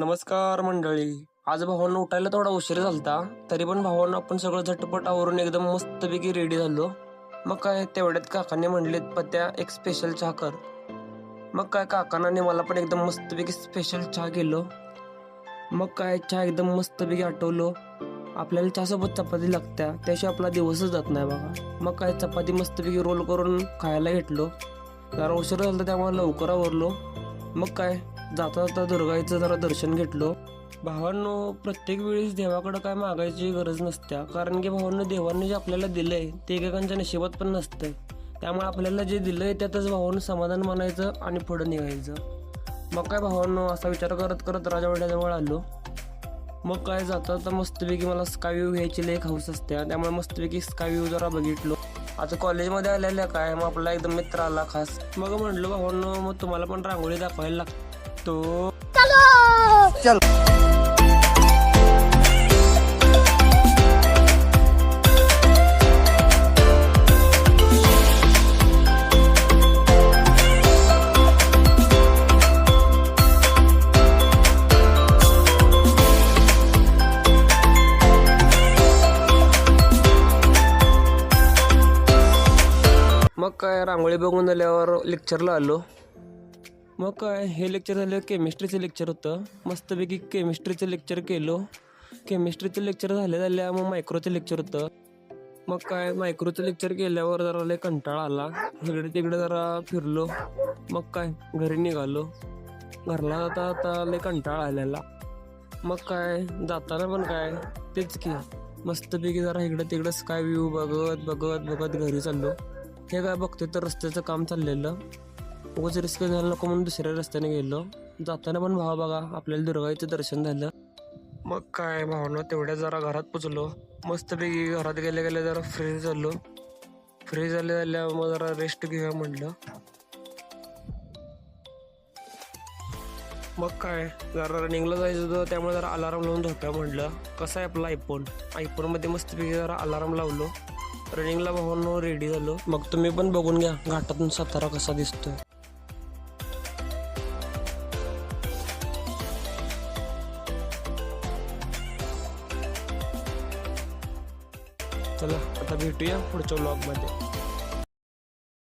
नमस्कार मंडळी. आज भावांना उठायला थोडा उशीर झालता. तरी पण भावांना आपण सगळं झटपट आवरून एकदम मस्तपैकी रेडी झालो. मग काय तेवढ्यात काकाने म्हणलेत पत्या एक स्पेशल चहा कर. मग काय काकांनी मला पण एकदम मस्तपैकी स्पेशल चहा केलो. मग काय चहा एकदम मस्तपैकी आठवलो. आपल्याला चहासोबत चपाती लागत्या. त्याशिवाय आपला दिवसच जात नाही बघा. मग काय चपाती मस्तपैकी रोल करून खायला घेतलो. जरा उशीर झाला त्यामुळे लवकर आवरलो. मग काय जाता जाता दुर्गाईचं जरा दर्शन घेतलो. भावांनो प्रत्येक वेळेस देवाकडं काय मागायची गरज नसत्या. कारण की भावांनो देवांनी जे आपल्याला दिलं आहे ते एकेकांच्या नशिबात पण नसतंय. त्यामुळे आपल्याला जे दिलं आहे त्यातच भावांनो समाधान मानायचं आणि पुढे निघायचं. मग काय भावांनो असा विचार करत करत राजवाड्याजवळ आलो. मग काय जाता जाता मस्तपैकी मला स्कायव्ह्यू घ्यायची लेख हौस असते. त्यामुळे मस्तपैकी स्कायव्ह्यू जरा बघितलो. आता कॉलेजमध्ये आलेल्या काय मग आपला एकदम मित्र आला खास. मग म्हणलो भावांनो मग तुम्हाला पण रांगोळी दाखवायला लागते. मग काय रांगोळी बघून झाल्यावर लेक्चरला आलो. मग काय हे लेक्चर झालं केमिस्ट्रीचं लेक्चर होतं. मस्तपैकी केमिस्ट्रीचं लेक्चर केलो. केमिस्ट्रीचं लेक्चर झाले झाल्या मग मायक्रोचं लेक्चर होतं. मग काय मायक्रोचं लेक्चर केल्यावर जरा लय कंटाळा आला. इकडे तिकडे जरा फिरलो. मग काय घरी निघालो. घरला जाता आता लय कंटाळा आलेला. मग काय जाताना पण काय तेच की. मस्तपैकी जरा इकडं तिकडं स्काय व्ह्यू बघत बघत बघत घरी चाललो. हे काय बघतोय तर रस्त्याचं काम चाललेलं. उगाच रिस्क झालं नको म्हणून दुसऱ्या रस्त्याने गेलो जाताना पण भावा बघा आपल्याला दुर्गाईचं दर्शन झालं. मग काय भावना तेवढ्या जरा घरात पोचलो. मस्तपैकी घरात गेल्या गेल्या जरा फ्रेश झालो. फ्रेश झाले झाल्या मग जरा रेस्ट घेऊया म्हटलं. मग काय जरा रनिंगला जायचं होतं त्यामुळे जरा अलाराम लावून झोप्या म्हटलं. कसं आहे आपला आयफोन आयफोनमध्ये मस्तपैकी जरा अलाराम लावलो. रनिंगला भावनो रेडी झालो. मग तुम्ही पण बघून घ्या घाटातून सातारा कसा दिसतोय. चला आता भेटूया पुढच्या ब्लॉगमध्ये